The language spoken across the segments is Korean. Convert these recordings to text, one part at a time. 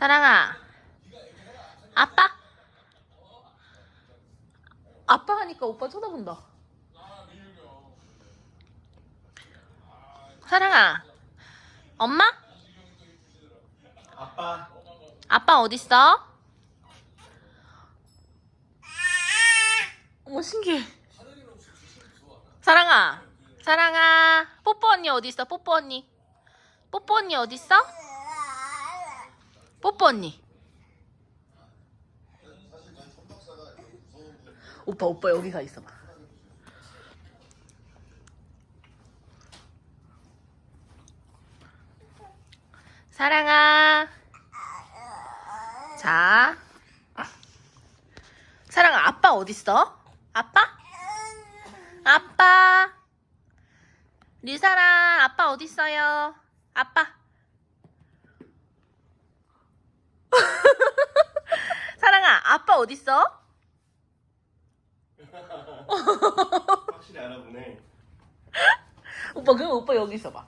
사랑아. 아빠? 아빠 하니까 오빠 쳐다본다. 사랑아. 엄마? 아빠 아빠 어딨어? 어머 신기해. 사랑아. 사랑아. 뽀뽀 언니 어딨어? 뽀뽀 언니. 뽀뽀 언니 어딨어? 뽀뽀 언니. 오빠 오빠 여기 가 있어봐. 사랑아. 자. 사랑아 아빠 어딨어? 아빠? 아빠. 리사랑 아빠 어딨어요? 아빠. 사랑아 아빠 어딨어? 확실히 알아보네 오빠 그럼 오빠 여기 있어봐.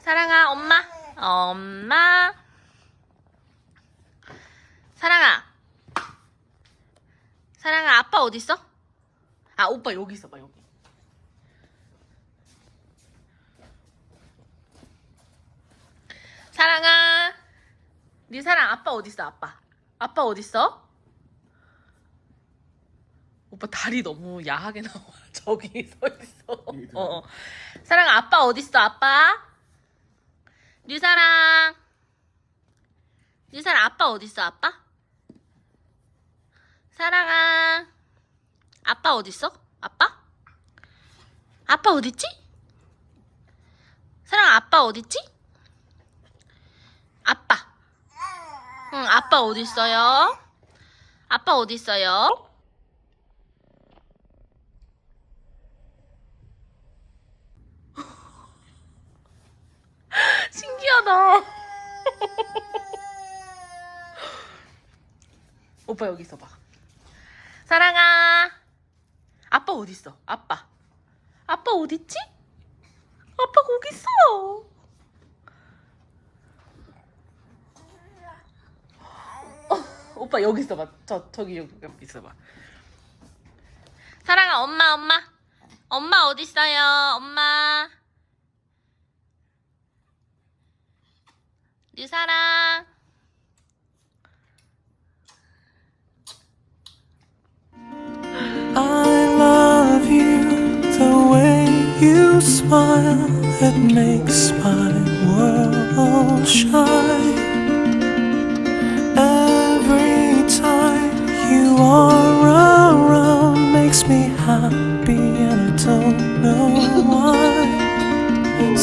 사랑아 엄마 엄마 사랑아 사랑아 아빠 어디 있어? 아 오빠 여기 있어봐 여기. 사랑아 네 사랑 아빠 어디 있어 아빠 아빠 어디 있어? 오빠 다리 너무 야하게 나와. 저기 서 있어. 어, 어. 사랑 아빠 어디 있어? 아빠? 류사랑. 류사랑 아빠 어디 있어? 아빠? 사랑아. 아빠 어디 있어? 아빠? 아빠 어디 있지? 사랑 아빠 어디 있지? 아빠. 응, 아빠 어디 있어요? 아빠 어디 있어요? 신기하다. 오빠 여기 있어봐. 사랑아. 아빠 어디 있어? 아빠. 아빠 어디 있지? 아빠 거기 있어. 어, 오빠 여기 있어봐. 저 저기 여기 여기 있어봐. 사랑아 엄마 엄마. 엄마 어디 있어요? 엄마. 류사랑 I love you the way you smile. It makes my world shine.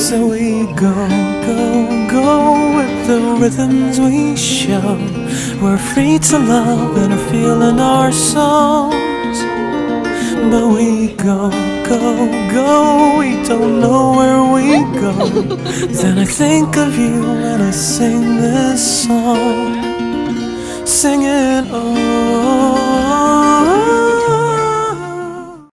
So we go, go, go with the rhythms we show. We're free to love and are feeling our souls. But we go, go, go, we don't know where we go. then I think of you when I sing this song.